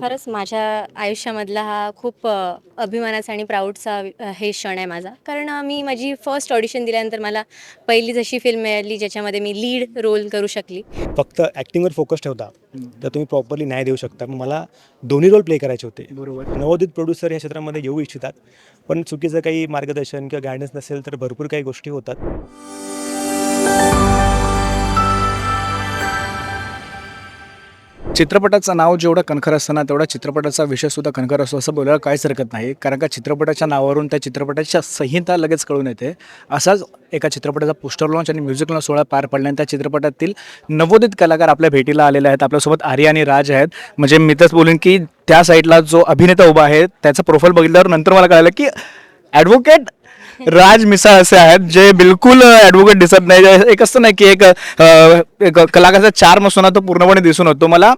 खरंच माझ्या आयुष्यामधला हा खूप अभिमानाचा आणि प्राऊडचा हे क्षण आहे माझा. कारण मी माझी फर्स्ट ऑडिशन दिल्यानंतर मला पहिलीच अशी फिल्म मिळाली ज्याच्यामध्ये मी लीड रोल करू शकली. फक्त ॲक्टिंगवर फोकस ठेवता तर तुम्ही प्रॉपरली न्याय देऊ शकता. मग मला दोन्ही रोल प्ले करायचे होते. बरोबर. नवोदित प्रोड्युसर या क्षेत्रामध्ये येऊ इच्छितात पण चुकीचं काही मार्गदर्शन किंवा गायडन्स नसेल तर भरपूर काही गोष्टी होतात. चित्रपटाचं नाव जेवढं कणखर असतं ना तेवढा चित्रपटाचा विषय सुद्धा कणखर असतो असं बोलायला काहीच हरकत नाही. कारण का चित्रपटाच्या नावावरून त्या चित्रपटाच्या संहिता लगेच कळून येते. असाच एका चित्रपटाचा पोस्टर लॉन्च आणि म्युझिक लॉन्च सोहळा पार पडला आणि त्या चित्रपटातील नवोदित कलाकार आपल्या भेटीला आलेले आहेत. आपल्यासोबत आर्य आणि राज आहेत. म्हणजे मी तरच बोलेन की त्या साईडला जो अभिनेता उभा आहे त्याचा प्रोफाईल बघितल्यावर नंतर मला कळालं की ॲडव्होकेट राज मिसाळ असे आहेत जे बिलकुल ॲडव्होकेट दिसत नाही. जे एक असतं ना की एक अ, एक कलाकाराचा चार असतो ना तो पूर्णपणे दिसून होतो मला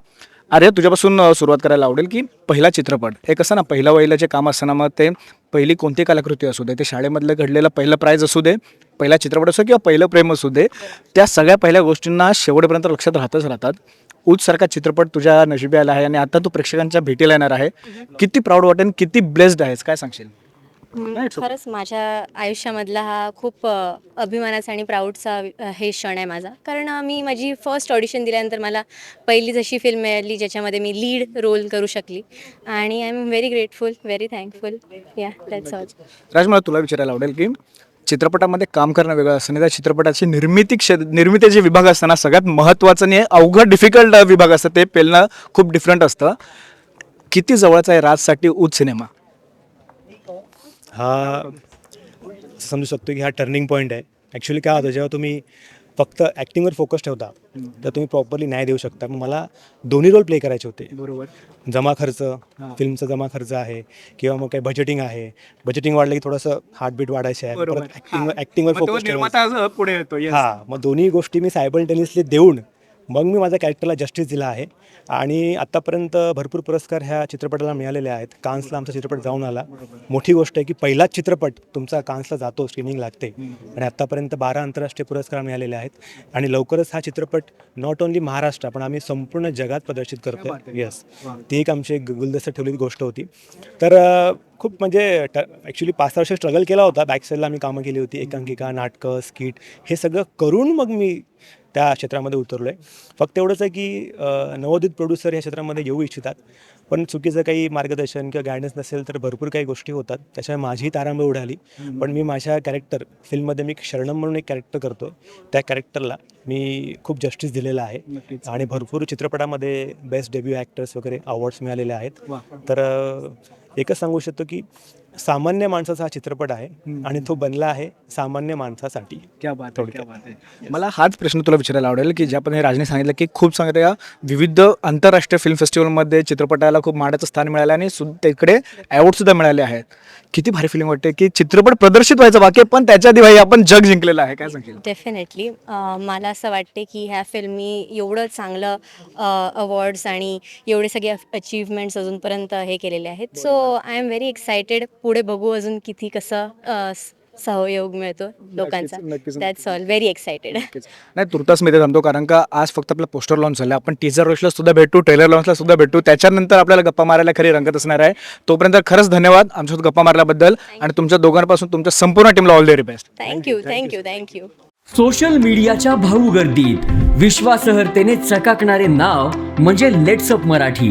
अरे तुझ्यापासून अ, सुरुवात करायला आवडेल की पहिला चित्रपट. एक असं ना पहिला वहिलं जे काम असतं ना मग ते पहिली कोणती कलाकृती असू दे ते शाळेमधलं घडलेलं पहिलं प्राईज असू दे पहिला चित्रपट असो किंवा पहिलं प्रेम असू दे त्या सगळ्या पहिल्या गोष्टींना शेवटपर्यंत लक्षात राहतच राहतात. सारखा चित्रपट तुझ्या नशिबी आला आहे आणि आता तू प्रेक्षकांच्या भेटीला येणार आहे. किती प्राऊड वाटेल किती ब्लेस्ड आहेस काय सांगशील? हम्म, खरंच माझ्या आयुष्यामधला हा खूप अ, अभिमानाचा आणि प्राऊडचा अ, हे क्षण आहे माझा. कारण अ, मी माझी फर्स्ट ऑडिशन दिल्यानंतर मला पहिलीच अशी फिल्म मिळाली ज्याच्यामध्ये मी लीड रोल करू शकली. आणि I am very grateful very thankful या दॅट्स ऑल राज मला तुला विचारायला आवडेल की चित्रपटामध्ये काम करणं वेगळं असतं आणि त्या चित्रपटाची निर्मिती क्ष निर्मिती जे विभाग असतं ना सगळ्यात महत्त्वाचं आणि अवघड डिफिकल्ट विभाग असतं ते पेलणं खूप डिफरंट असतं. किती जवळचा आहे राजसाठी उच सिनेमा? हा समजू शकतो की हा टर्निंग पॉईंट आहे. ॲक्च्युली काय होतं जेव्हा तुम्ही फक्त ॲक्टिंगवर फोकस ठेवता तर तुम्ही प्रॉपरली न्याय देऊ शकता. मग मला दोन्ही रोल प्ले करायचे होते. बरोबर. जमा खर्च फिल्मचा जमा खर्च आहे किंवा मग काही बजेटिंग आहे. बजेटिंग वाढलं की थोडंसं हार्टबीट वाढायचे आहे. परत ॲक्टिंग ॲक्टिंगवर फोकस पुढे येतो हां. मग दोन्ही गोष्टी मी सायबल्टेनियसली देऊन मग मी माझ्या कॅरेक्टरला जस्टिस दिला आहे. आणि आत्तापर्यंत भरपूर पुरस्कार ह्या चित्रपटाला मिळालेले आहेत. कान्सला आमचा चित्रपट जाऊन आला. मोठी गोष्ट आहे की पहिलाच चित्रपट तुमचा कान्सला जातो स्क्रीनिंग लागते. आणि आत्तापर्यंत बारा आंतरराष्ट्रीय पुरस्कार मिळालेले आहेत. आणि लवकरच हा चित्रपट नॉट ओन्ली महाराष्ट्र पण आम्ही संपूर्ण जगात प्रदर्शित करतो येस ती एक आमची एक गुलदस्त्यात ठेवलेली गोष्ट होती. तर खूप म्हणजे ट ॲक्च्युली पाच सहा वर्ष स्ट्रगल केला होता. बॅक साईडला आम्ही कामं केली होती. एकांकिका नाटकं स्किट हे सगळं करून मग मी त्या क्षेत्रामध्ये उतरलो आहे फक्त एवढंच आहे की नवोदित प्रोड्युसर या क्षेत्रामध्ये येऊ इच्छितात. पण चुकीचं काही मार्गदर्शन किंवा गायडन्स नसेल तर भरपूर काही गोष्टी होतात. त्याच्यामुळे माझीही तारांबळ उडाली. पण मी माझ्या कॅरेक्टर फिल्ममध्ये मी शरणम म्हणून एक कॅरेक्टर करतो. त्या कॅरेक्टरला मी खूप जस्टिस दिलेलं आहे. आणि भरपूर चित्रपटामध्ये बेस्ट डेब्यू ॲक्टर्स वगैरे अवॉर्ड्स मिळालेले आहेत. तर एकच सांगू शकतो की सामान्य माणसाचा हा चित्रपट आहे आणि तो बनला आहे सामान्य माणसासाठी. क्या बात आहे, क्या बात आहे. मला हाच प्रश्न तुला विचारायला आवडेल की ज्या पण राजने सांगितलं की खूप चांगल्या विविध आंतरराष्ट्रीय फिल्म फेस्टिवलमध्ये चित्रपटाला खूप मानाचं स्थान मिळालं आणि सु तिकडे अवॉर्ड सुद्धा मिळाले आहेत. किती भारी फिलिंग वाटते की चित्रपट प्रदर्शित व्हायचं बाकी आहे, पण त्याच्या दिवाळी आपण जग जिंकलेलं आहे काय सांगेल डेफिनेटली मला असं वाटते की ह्या फिल्मी एवढं चांगलं अवॉर्ड्स आणि एवढे सगळे अचीवमेंट्स अजूनपर्यंत हे केलेले आहेत. So I am very excited पुढे बघू अजून किती कसं अ, स- सहयोग मिळतो लोकांचा. नक्कीच. दॅट्स ऑल व्हेरी एक्सायटेड नाही तुर्तास मी ते थांबतो कारण का आज फक्त आपलं पोस्टर लॉन्च झालं. आपण टीजर लॉन्चला सुद्धा भेटू ट्रेलर लॉन्चला सुद्धा भेटू. त्याच्यानंतर आपल्याला गप्पा मारायला खरी रंगत असणार आहे. तोपर्यंत खरंच धन्यवाद आमच्यासोबत गप्पा मारल्याबद्दल आणि तुमच्या दोघांपासून तुमच्या संपूर्ण टीमला all the very best thank you thank you thank you social मीडियाच्या भाऊ गर्दीत. विश्वासार्हतेने चकाकणारे नाव म्हणजे लेट्सअप मराठी.